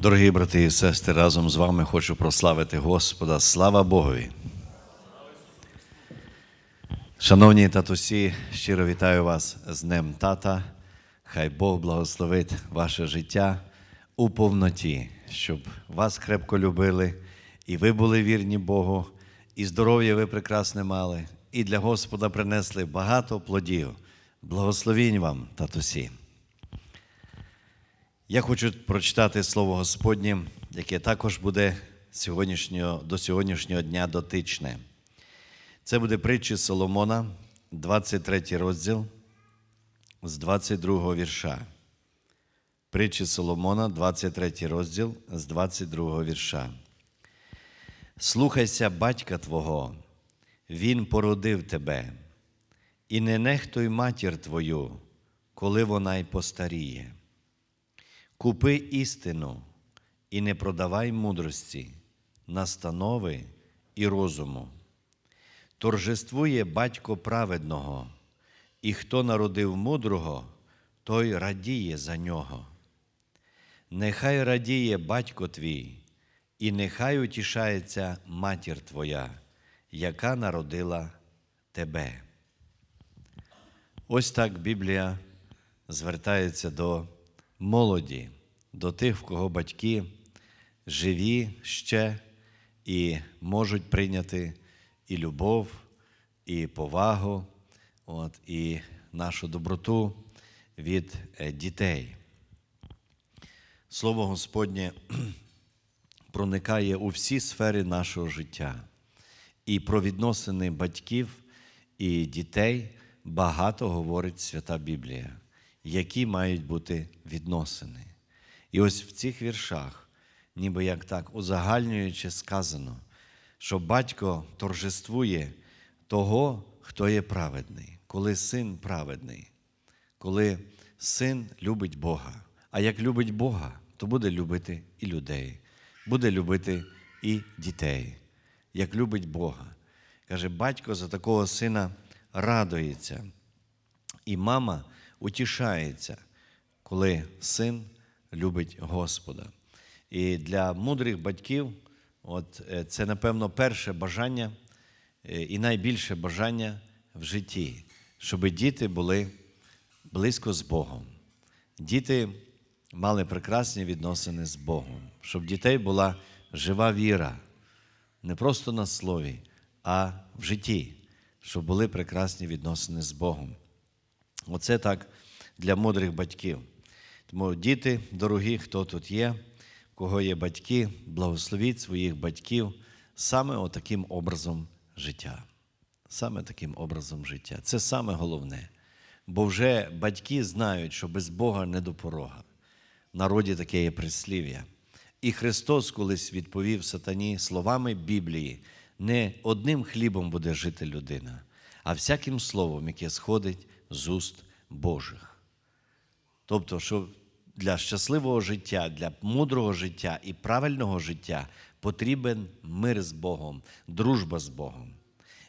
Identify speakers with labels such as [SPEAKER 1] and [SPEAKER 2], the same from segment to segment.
[SPEAKER 1] Дорогі брати і сестри, разом з вами хочу прославити Господа. Слава Богові! Шановні татусі, щиро вітаю вас з Днем Тата. Хай Бог благословить ваше життя у повноті, щоб вас крепко любили, і ви були вірні Богу, і здоров'я ви прекрасне мали, і для Господа принесли багато плодів. Благословінь вам, татусі! Я хочу прочитати Слово Господнє, яке також буде сьогоднішнього, до сьогоднішнього дня дотичне. Це буде притчі Соломона, 23 розділ з 22 вірша. Притчі Соломона, 23 розділ з 22 вірша. Слухайся батька Твого, Він породив тебе, і не нехтуй матір Твою, коли вона й постаріє. Купи істину і не продавай мудрості, настанови і розуму. Торжествує батько праведного, і хто народив мудрого, той радіє за нього. Нехай радіє батько твій, і нехай утішається матір твоя, яка народила тебе. Ось так Біблія звертається до молоді, до тих, в кого батьки живі ще і можуть прийняти і любов, і повагу, от, і нашу доброту від е, дітей. Слово Господнє проникає у всі сфери нашого життя. І про відносини батьків і дітей багато говорить Свята Біблія, які мають бути відносини. І ось в цих віршах, ніби як так узагальнюючи, сказано, що батько торжествує того, хто є праведний, коли син праведний, коли син любить Бога. А як любить Бога, то буде любити і людей, буде любити і дітей, як любить Бога. Каже, батько за такого сина радується, і мама утішається, коли син любить Господа. І для мудрих батьків от, е, це, напевно, перше бажання е, і найбільше бажання в житті, щоб діти були близько з Богом. Діти мали прекрасні відносини з Богом, щоб дітей була жива віра, не просто на слові, а в житті, щоб були прекрасні відносини з Богом. Оце так для мудрих батьків. Тому діти, дорогі, хто тут є, в кого є батьки, благословіть своїх батьків саме отаким образом життя. Саме таким образом життя. Це саме головне. Бо вже батьки знають, що без Бога не до порога. В народі таке є прислів'я. І Христос колись відповів сатані словами Біблії: не одним хлібом буде жити людина, а всяким словом, яке сходить з уст Божих. Тобто, що для щасливого життя, для мудрого життя і правильного життя потрібен мир з Богом, дружба з Богом,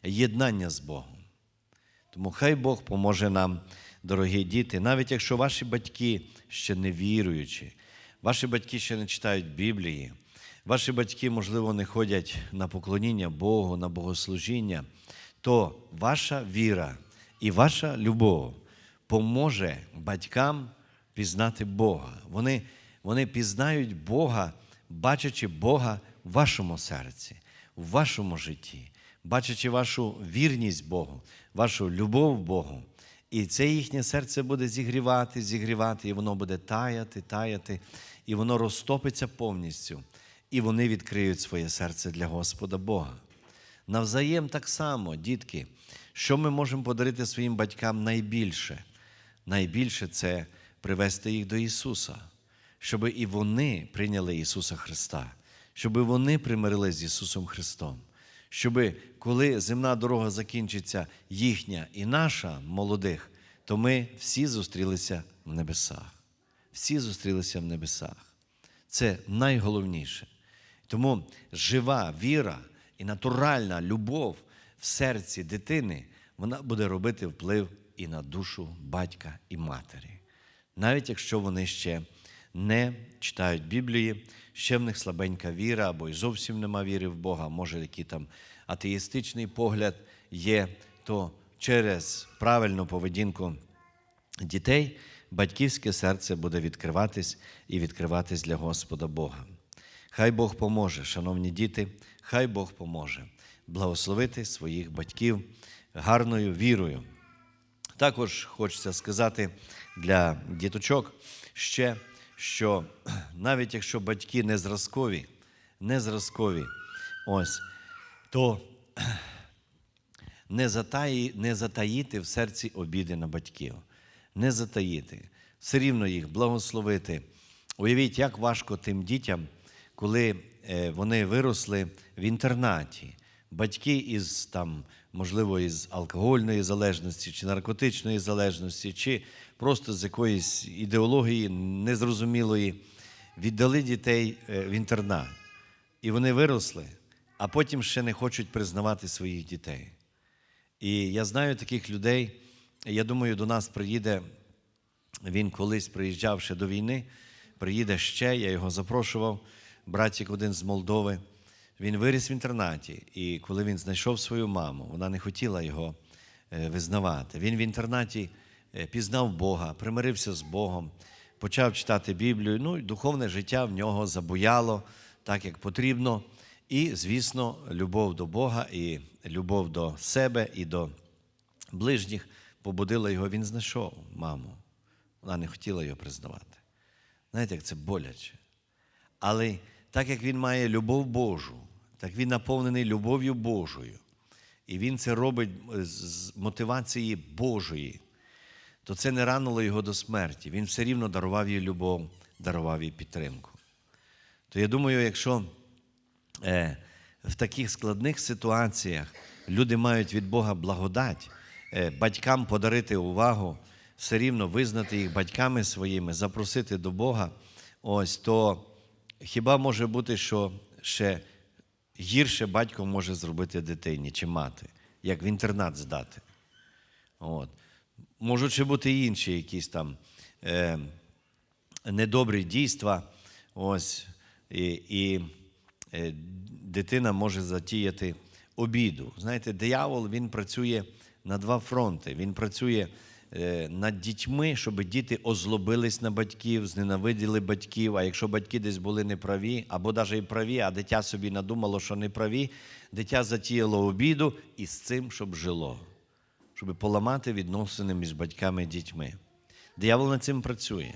[SPEAKER 1] єднання з Богом. Тому хай Бог поможе нам, дорогі діти, навіть якщо ваші батьки ще не віруючі, ваші батьки ще не читають Біблії, ваші батьки, можливо, не ходять на поклоніння Богу, на богослужіння, то ваша віра і ваша любов поможе батькам пізнати Бога. Вони, вони пізнають Бога, бачачи Бога в вашому серці, в вашому житті, бачачи вашу вірність Богу, вашу любов Богу. І це їхнє серце буде зігрівати, зігрівати, і воно буде таяти, таяти, і воно розтопиться повністю. І вони відкриють своє серце для Господа Бога. Навзаєм так само, дітки, що ми можемо подарити своїм батькам найбільше? Найбільше це привести їх до Ісуса, щоб і вони прийняли Ісуса Христа, щоб вони примирилися з Ісусом Христом, щоб коли земна дорога закінчиться їхня і наша молодих, то ми всі зустрілися в небесах. Всі зустрілися в небесах. Це найголовніше. Тому жива віра і натуральна любов в серці дитини, вона буде робити вплив і на душу батька і матері, навіть якщо вони ще не читають Біблії, ще в них слабенька віра, або й зовсім нема віри в Бога, може, який там атеїстичний погляд є, то через правильну поведінку дітей батьківське серце буде відкриватись і відкриватись для Господа Бога. Хай Бог поможе, шановні діти, хай Бог поможе благословити своїх батьків гарною вірою. Також хочеться сказати для діточок ще, що навіть якщо батьки не зразкові, не зразкові, ось, то не, затаї, не затаїти в серці обіди на батьків, не затаїти, все рівно їх благословити. Уявіть, як важко тим дітям, коли е, вони виросли в інтернаті. Батьки із там, можливо, із алкогольної залежності, чи наркотичної залежності, чи просто з якоїсь ідеології незрозумілої, віддали дітей е, в інтернат. І вони виросли, а потім ще не хочуть признавати своїх дітей. І я знаю таких людей. Я думаю, до нас приїде. Він колись приїжджав ще до війни, приїде ще, я його запрошував, братик один з Молдови. Він виріс в інтернаті, і коли він знайшов свою маму, вона не хотіла його е, визнавати. Він в інтернаті пізнав Бога, примирився з Богом, почав читати Біблію. Ну, і духовне життя в нього забуяло так, як потрібно. І, звісно, любов до Бога, і любов до себе і до ближніх побудила його. Він знайшов маму. Вона не хотіла його признавати. Знаєте, як це боляче. Але так як він має любов Божу, так він наповнений любов'ю Божою, і він це робить з мотивації Божої, то це не ранило його до смерті. Він все рівно дарував їй любов, дарував їй підтримку. То я думаю, якщо е, в таких складних ситуаціях люди мають від Бога благодать, е, батькам подарити увагу, все рівно визнати їх батьками своїми, запросити до Бога, ось то хіба може бути, що ще гірше батько може зробити дитині чи мати, як в інтернат здати. От. Можуть ще бути інші якісь там е, недобрі дійства. Ось, і, і е, дитина може затіяти обіду. Знаєте, диявол він працює на два фронти. Він працює е, над дітьми, щоб діти озлобились на батьків, зненавиділи батьків. А якщо батьки десь були неправі, або навіть і праві, а дитя собі надумало, що не праві, дитя затіяло обіду і з цим, щоб жило, щоб поламати відносини між батьками і дітьми. Диявол над цим працює.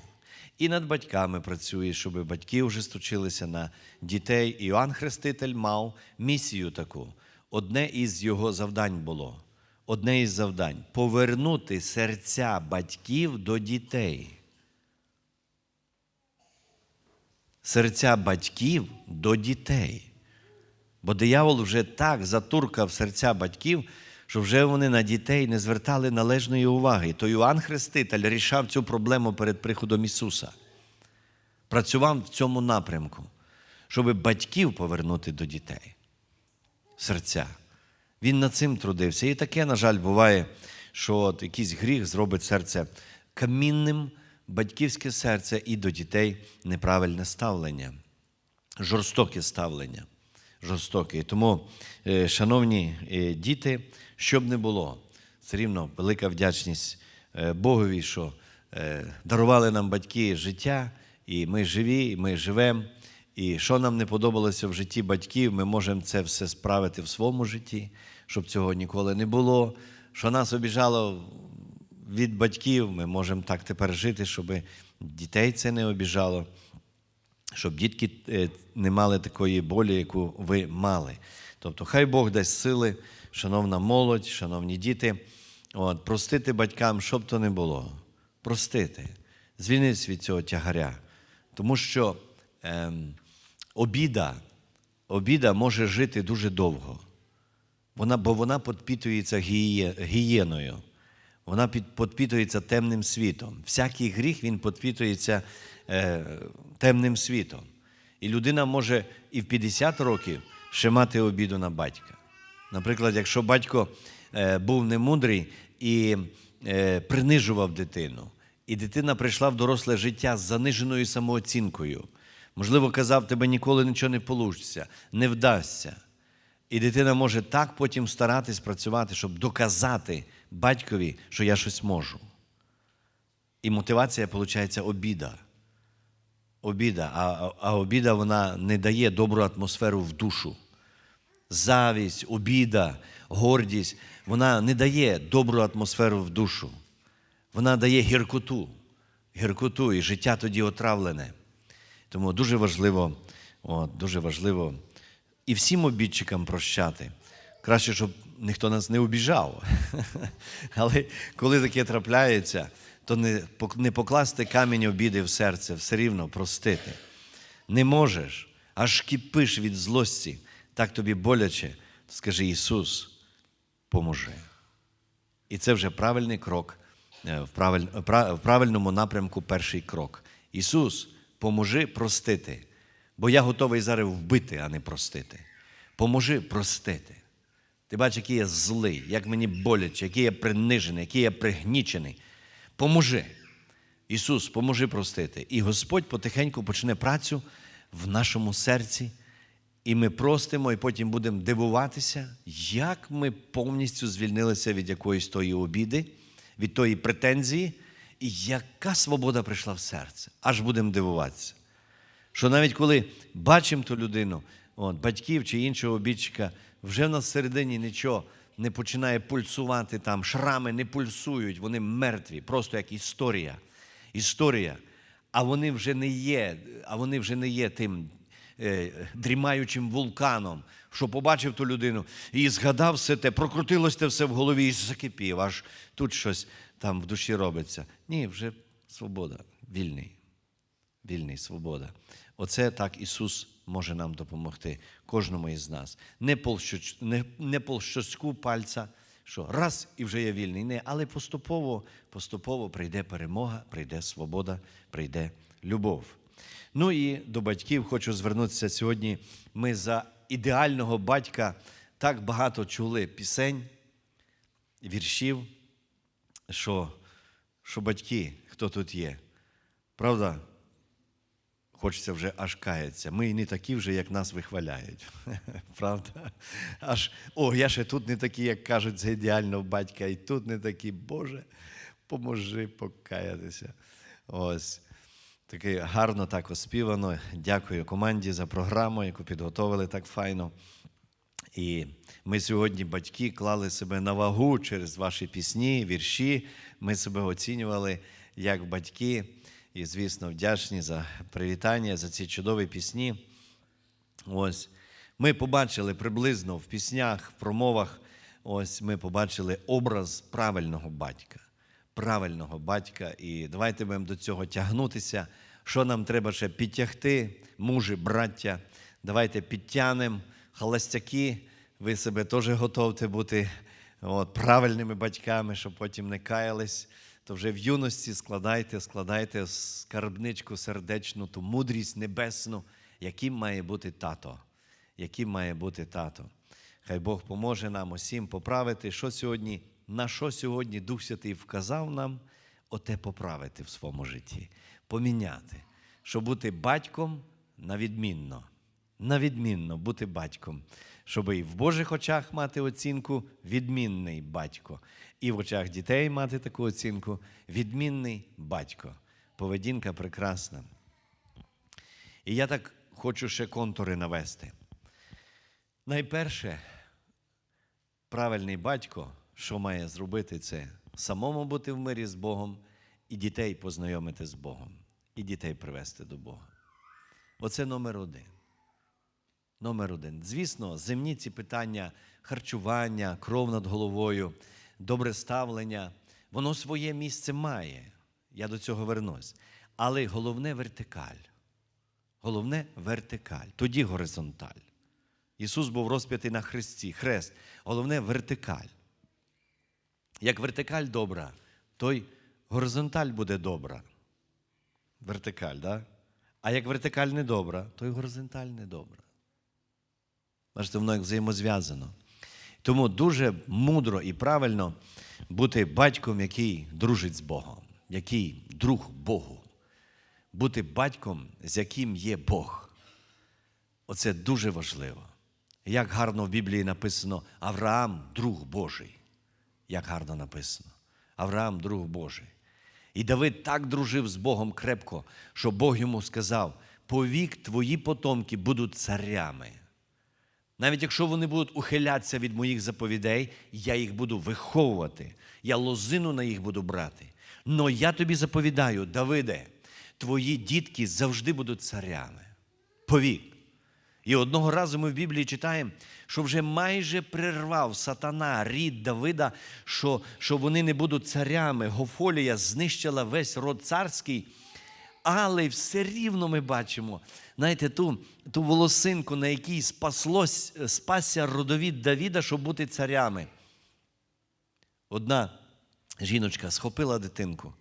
[SPEAKER 1] І над батьками працює, щоб батьки вже стучилися на дітей. Іоанн Хреститель мав місію таку. Одне із його завдань було. Одне із завдань повернути серця батьків до дітей. Серця батьків до дітей. Бо диявол вже так затуркав серця батьків, що вже вони на дітей не звертали належної уваги. То Іоанн Хреститель рішав цю проблему перед приходом Ісуса. Працював в цьому напрямку, щоб батьків повернути до дітей. Серця. Він над цим трудився. І таке, на жаль, буває, що от якийсь гріх зробить серце камінним, батьківське серце і до дітей неправильне ставлення, жорстоке ставлення. Жорстоке. І тому, е, шановні е, діти, щоб не було, все рівно велика вдячність е, Богові, що дарували нам батьки життя, і ми живі, і ми живемо. І що нам не подобалося в житті батьків, ми можемо це все справити в своєму житті, щоб цього ніколи не було. Що нас обіжало від батьків, ми можемо так тепер жити, щоб дітей це не обіжало, щоб дітки е, не мали такої болі, яку ви мали. Тобто, хай Бог дасть сили, шановна молодь, шановні діти, от, простити батькам, щоб то не було. Простити, звільнитися від цього тягаря. Тому що ем, обіда, обіда може жити дуже довго. Вона, бо вона підпитується гієною. Вона підпитується темним світом. Всякий гріх він підпитується темним світом. І людина може і в 50 років ще мати обіду на батька. Наприклад, якщо батько е, був немудрий і е, принижував дитину, і дитина прийшла в доросле життя з заниженою самооцінкою. Можливо, казав, тебе ніколи нічого не вийде, не вдасться. І дитина може так потім старатись працювати, щоб доказати батькові, що я щось можу. І мотивація, виходить, обіда. Обіда. А, а- обіда вона не дає добру атмосферу в душу. Завість, обіда, гордість, вона не дає добру атмосферу в душу. Вона дає гіркоту. Гіркоту, і життя тоді отравлене. Тому дуже важливо, от, дуже важливо і всім обідчикам прощати. Краще, щоб ніхто нас не обіжав. Але коли таке трапляється, то не, покласти камінь обіди в серце, все рівно простити. Не можеш, аж кипиш від злості, так тобі боляче, то скажи Ісус, поможи. І це вже правильний крок е, в, правильному напрямку перший крок. Ісус, поможи простити, бо я готовий зараз вбити, а не простити. Поможи простити. Ти бачиш, який я злий, як мені боляче, який я принижений, який я пригнічений. Поможи. Ісус, поможи простити. І Господь потихеньку почне працю в нашому серці, і ми простимо, і потім будемо дивуватися, як ми повністю звільнилися від якоїсь тої обіди, від тої претензії, і яка свобода прийшла в серце. Аж будемо дивуватися. Що навіть коли бачимо ту людину, от, батьків чи іншого обідчика, вже в нас всередині нічого не починає пульсувати там, шрами не пульсують, вони мертві, просто як історія. Історія. А вони вже не є, а вони вже не є тим е, дрімаючим вулканом, що побачив ту людину і згадав все те, прокрутилось те все в голові і закипів, аж тут щось там в душі робиться. Ні, вже свобода, вільний вільний, свобода. Оце так Ісус може нам допомогти, кожному із нас. Не не, полщоцьку пальця, що раз і вже я вільний. Не, але поступово, поступово прийде перемога, прийде свобода, прийде любов. Ну і до батьків хочу звернутися сьогодні. Ми за ідеального батька так багато чули пісень, віршів, що, що батьки, хто тут є, правда? Хочеться вже аж каятися. Ми не такі вже, як нас вихваляють. Правда? Аж, о, я ще тут не такий, як кажуть, за ідеального батька, і тут не такий, Боже, поможи покаятися. Ось. Таке гарно так оспівано. Дякую команді за програму, яку підготовили так файно. І ми сьогодні, батьки, клали себе на вагу через ваші пісні, вірші. Ми себе оцінювали як батьки. І, звісно, вдячні за привітання, за ці чудові пісні. Ось. Ми побачили приблизно в піснях, в промовах, ось ми побачили образ правильного батька. Правильного батька. І давайте будемо до цього тягнутися. Що нам треба ще підтягти, мужі, браття. Давайте підтягнемо, холостяки, ви себе теж готовте бути от, правильними батьками, щоб потім не каялись. То вже в юності складайте, складайте скарбничку сердечну, ту мудрість небесну, яким має бути тато. Яким має бути тато. Хай Бог поможе нам усім поправити, що сьогодні, на що сьогодні Дух Святий вказав нам, оте поправити в своєму житті, поміняти, щоб бути батьком на відмінно. На відмінно бути батьком, щоб і в Божих очах мати оцінку відмінний батько, і в очах дітей мати таку оцінку відмінний батько. Поведінка прекрасна. І я так хочу ще контури навести. Найперше, правильний батько, що має зробити, це самому бути в мирі з Богом і дітей познайомити з Богом, і дітей привести до Бога. Оце номер один. Номер один. Звісно, земні ці питання харчування, кров над головою, добре ставлення, воно своє місце має. Я до цього вернусь. Але головне вертикаль. Головне вертикаль, тоді горизонталь. Ісус був розп'ятий на хресті, хрест. Головне вертикаль. Як вертикаль добра, то й горизонталь буде добра. Вертикаль, да? А як вертикаль не добра, то й горизонталь не добра. Бачите, воно як взаємозв'язано. Тому дуже мудро і правильно бути батьком, який дружить з Богом, який друг Богу. Бути батьком, з яким є Бог. Оце дуже важливо. Як гарно в Біблії написано Авраам друг Божий. Як гарно написано. Авраам друг Божий. І Давид так дружив з Богом крепко, що Бог йому сказав: повік твої потомки будуть царями. Навіть якщо вони будуть ухилятися від моїх заповідей, я їх буду виховувати, я лозину на їх буду брати. Но я тобі заповідаю, Давиде, твої дітки завжди будуть царями. Повік. І одного разу ми в Біблії читаємо, що вже майже прервав сатана рід Давида, що, що вони не будуть царями. Гофолія знищила весь род царський. Але все рівно ми бачимо, знаєте, ту, ту волосинку, на якій спаслось, спасся родовід Давіда, щоб бути царями. Одна жіночка схопила дитинку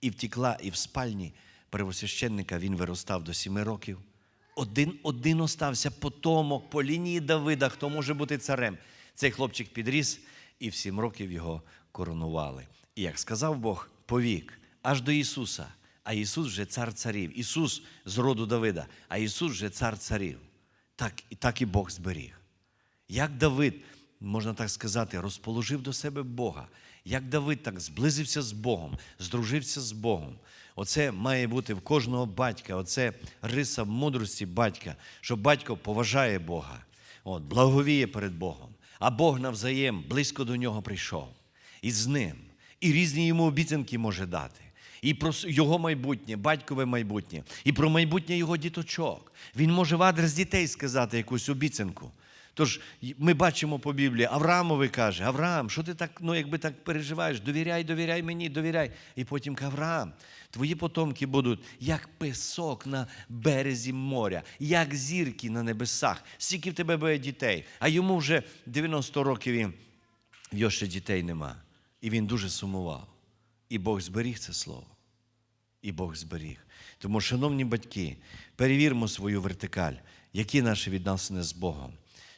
[SPEAKER 1] і втікла, і в спальні первосвященника він виростав до сіми років. Один один остався потомок по лінії Давида, хто може бути царем. Цей хлопчик підріс, і в сім років його коронували. І як сказав Бог, повік аж до Ісуса. А Ісус вже цар царів. Ісус з роду Давида, а Ісус вже цар царів. Так, і так і Бог зберіг. Як Давид, можна так сказати, розположив до себе Бога, як Давид так зблизився з Богом, здружився з Богом. Оце має бути в кожного батька, оце риса мудрості батька, що батько поважає Бога, от, благовіє перед Богом, а Бог навзаєм близько до нього прийшов. І з ним, і різні йому обіцянки може дати. І про його майбутнє, батькове майбутнє, і про майбутнє його діточок. Він може в адрес дітей сказати якусь обіцянку. Тож ми бачимо по Біблії, Авраамові каже, Авраам, що ти так, ну якби так переживаєш, довіряй, довіряй мені, довіряй. І потім каже, Авраам, твої потомки будуть як песок на березі моря, як зірки на небесах. Скільки в тебе буде дітей, а йому вже 90 років і його ще дітей нема. І він дуже сумував. І Бог зберіг це слово. І Бог зберіг. Тому, шановні батьки, перевіримо свою вертикаль, які наші відносини з Богом.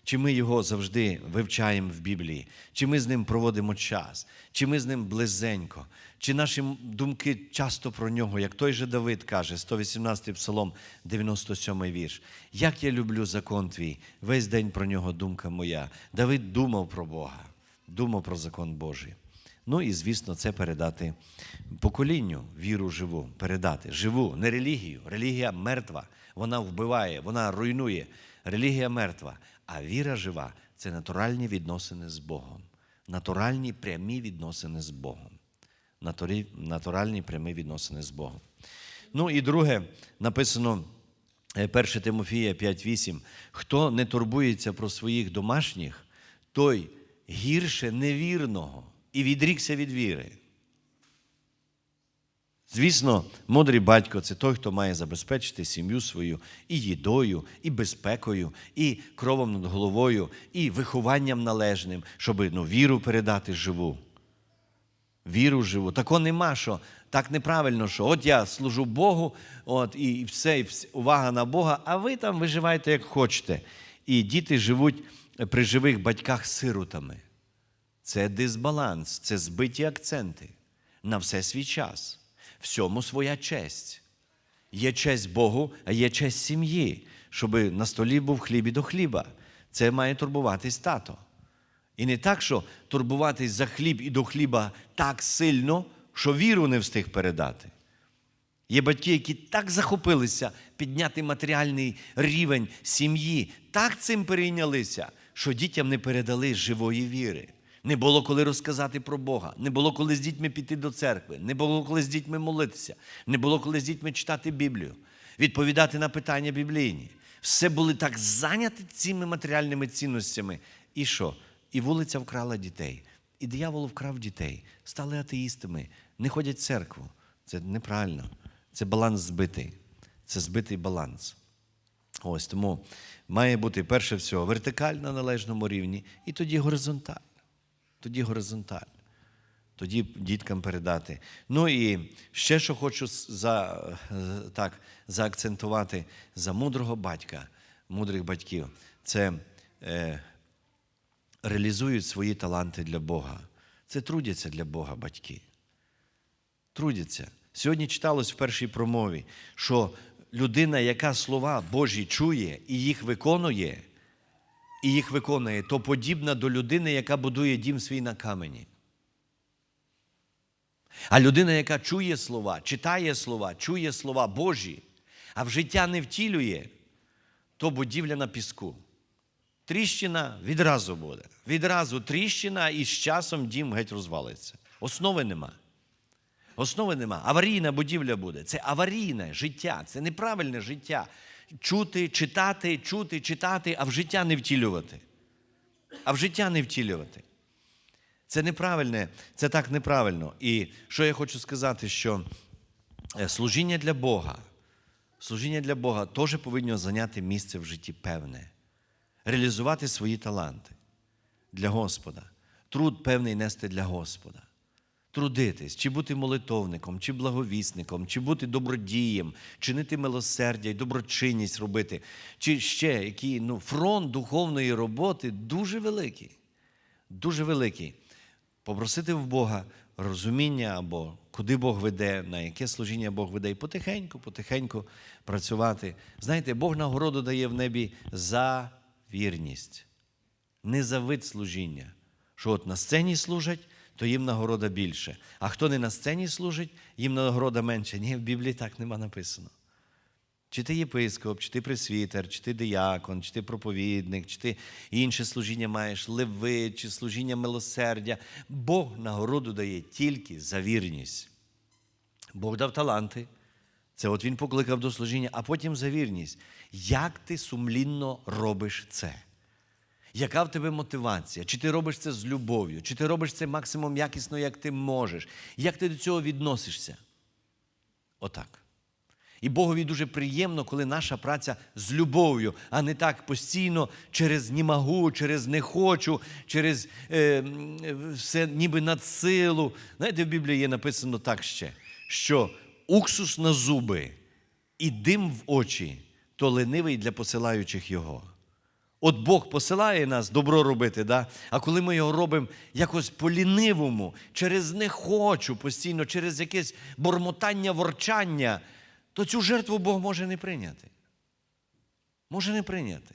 [SPEAKER 1] Чи ми його завжди вивчаємо в Біблії, чи ми з ним проводимо час, чи ми з ним близенько, чи наші думки часто про нього, як той же Давид каже, 118 псалом, 97 вірш. Як я люблю закон твій, весь день про нього думка моя. Давид думав про Бога, думав про закон Божий. Ну і, звісно, це передати поколінню, віру живу, передати. Живу, не релігію. Релігія мертва, вона вбиває, вона руйнує. Релігія мертва, а віра жива це натуральні відносини з Богом. Натуральні прямі відносини з Богом. Натурі- Натуральні прямі відносини з Богом. Ну і друге, написано е, 1 Тимофія 5:8. Хто не турбується про своїх домашніх, той гірше невірного і відрікся від віри. Звісно, мудрий батько це той, хто має забезпечити сім'ю свою і їдою, і безпекою, і кровом над головою, і вихованням належним, щоб ну, віру передати живу. Віру живу. Такого нема, що так неправильно, що от я служу Богу, от, і все, і вс- увага на Бога, а ви там виживаєте як хочете. І діти живуть при живих батьках сиротами. Це дисбаланс, це збиті акценти. На все свій час. Всьому своя честь. Є честь Богу, а є честь сім'ї, щоб на столі був хліб і до хліба. Це має турбуватись тато. І не так, що турбуватись за хліб і до хліба так сильно, що віру не встиг передати. Є батьки, які так захопилися підняти матеріальний рівень сім'ї, так цим перейнялися, що дітям не передали живої віри. Не було коли розказати про Бога, не було коли з дітьми піти до церкви, не було коли з дітьми молитися, не було коли з дітьми читати Біблію, відповідати на питання біблійні. Все були так зайняті цими матеріальними цінностями. І що? І вулиця вкрала дітей, і диявол вкрав дітей, стали атеїстами, не ходять в церкву. Це неправильно. Це баланс збитий. Це збитий баланс. Ось тому має бути перше всього вертикаль на належному рівні, і тоді горизонталь. Тоді горизонталь. Тоді діткам передати. Ну і ще що хочу за, е, так, заакцентувати за мудрого батька, мудрих батьків, це е, реалізують свої таланти для Бога. Це трудяться для Бога батьки. Трудяться. Сьогодні читалось в першій промові, що людина, яка слова Божі чує і їх виконує, і їх виконує, то подібна до людини, яка будує дім свій на камені. А людина, яка чує слова, читає слова, чує слова Божі, а в життя не втілює, то будівля на піску. Тріщина відразу буде. Відразу тріщина, і з часом дім геть розвалиться. Основи нема. Основи нема. Аварійна будівля буде. Це аварійне життя, це неправильне життя. Чути, читати, чути, читати, а в життя не втілювати. А в життя не втілювати. Це неправильне, це так неправильно. І що я хочу сказати, що е, служіння для Бога, служіння для Бога теж повинно зайняти місце в житті певне, реалізувати свої таланти для Господа, труд певний нести для Господа. Трудитись, чи бути молитовником, чи благовісником, чи бути добродієм, чинити милосердя і доброчинність робити, чи ще який ну, фронт духовної роботи дуже великий. Дуже великий. Попросити в Бога розуміння або куди Бог веде, на яке служіння Бог веде, і потихеньку, потихеньку працювати. Знаєте, Бог нагороду дає в небі за вірність, не за вид служіння. Що от на сцені служать, то їм нагорода більше. А хто не на сцені служить, їм нагорода менше. Ні, в Біблії так нема написано. Чи ти єпископ, чи ти пресвітер, чи ти диякон, чи ти проповідник, чи ти інше служіння маєш, левит, чи служіння милосердя. Бог нагороду дає тільки за вірність. Бог дав таланти. Це от він покликав до служіння, а потім за вірність. Як ти сумлінно робиш це? Яка в тебе мотивація? Чи ти робиш це з любов'ю? Чи ти робиш це максимум якісно, як ти можеш? Як ти до цього відносишся? Отак. І Богові дуже приємно, коли наша праця з любов'ю, а не так постійно через не могу, через не хочу, через е, все ніби над силу. Знаєте, в Біблії є написано так ще, що уксус на зуби і дим в очі то ленивий для посилаючих його. От Бог посилає нас добро робити, да? а коли ми його робимо якось по-лінивому, через не хочу постійно, через якесь бормотання, ворчання, то цю жертву Бог може не прийняти. Може не прийняти.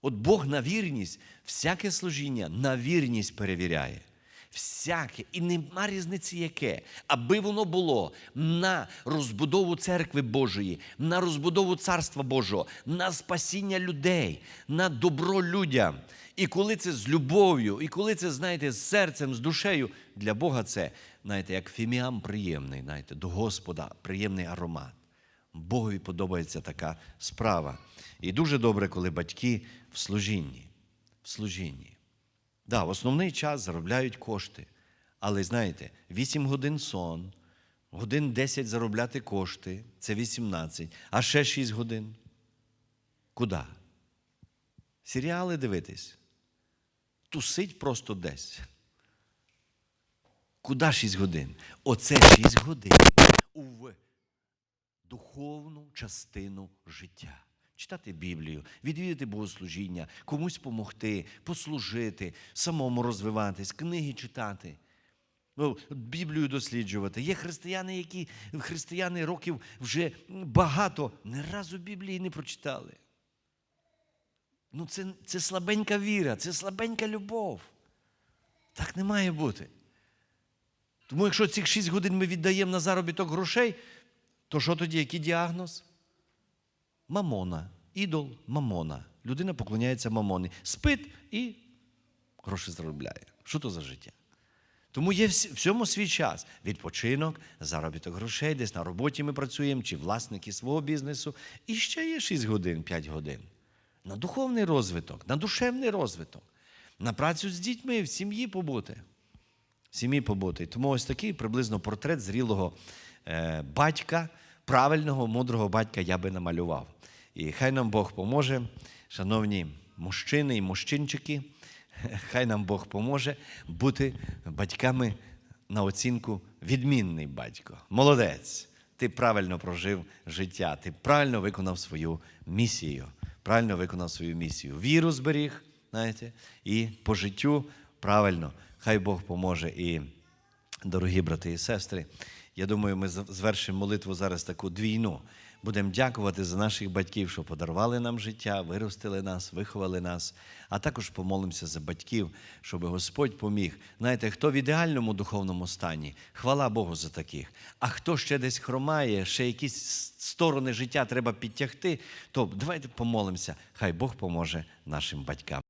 [SPEAKER 1] От Бог на вірність, всяке служіння на вірність перевіряє. Всяке, і нема різниці яке, аби воно було на розбудову церкви Божої, на розбудову Царства Божого, на спасіння людей, на добро людям. І коли це з любов'ю, і коли це, знаєте, з серцем, з душею, для Бога це, знаєте, як фіміам приємний, знаєте, до Господа приємний аромат. Богові подобається така справа. І дуже добре, коли батьки в служінні. В служінні. Да, в основний час заробляють кошти. Але знаєте, 8 годин сон, годин 10 заробляти кошти це 18, а ще 6 годин. Куди? Серіали дивитись. Тусить просто десь. Куди 6 годин? Оце 6 годин у духовну частину життя. Читати Біблію, відвідати богослужіння, комусь допомогти, послужити, самому розвиватись, книги читати, ну, Біблію досліджувати. Є християни, які християни років вже багато ні разу Біблії не прочитали. Ну, це, це слабенька віра, це слабенька любов. Так не має бути. Тому якщо цих 6 годин ми віддаємо на заробіток грошей, то що тоді, який діагноз? Мамона, ідол мамона. Людина поклоняється мамоні. Спить і гроші заробляє. Що то за життя? Тому є всьому свій час. Відпочинок, заробіток грошей, десь на роботі ми працюємо, чи власники свого бізнесу. І ще є 6 годин, 5 годин. На духовний розвиток, на душевний розвиток, на працю з дітьми, в сім'ї побути. В сім'ї побути. Тому ось такий приблизно портрет зрілого е, батька, правильного, мудрого батька я би намалював. І хай нам Бог поможе, шановні мужчини і мужчинчики, хай нам Бог поможе бути батьками на оцінку відмінний батько. Молодець. Ти правильно прожив життя, ти правильно виконав свою місію. Правильно виконав свою місію. Віру зберіг, знаєте, і по життю правильно. Хай Бог поможе і дорогі брати і сестри. Я думаю, ми звершимо молитву зараз таку двійну. Будемо дякувати за наших батьків, що подарували нам життя, виростили нас, виховали нас. А також помолимося за батьків, щоб Господь поміг. Знаєте, хто в ідеальному духовному стані, хвала Богу за таких. А хто ще десь хромає, ще якісь сторони життя треба підтягти, то давайте помолимося. Хай Бог поможе нашим батькам.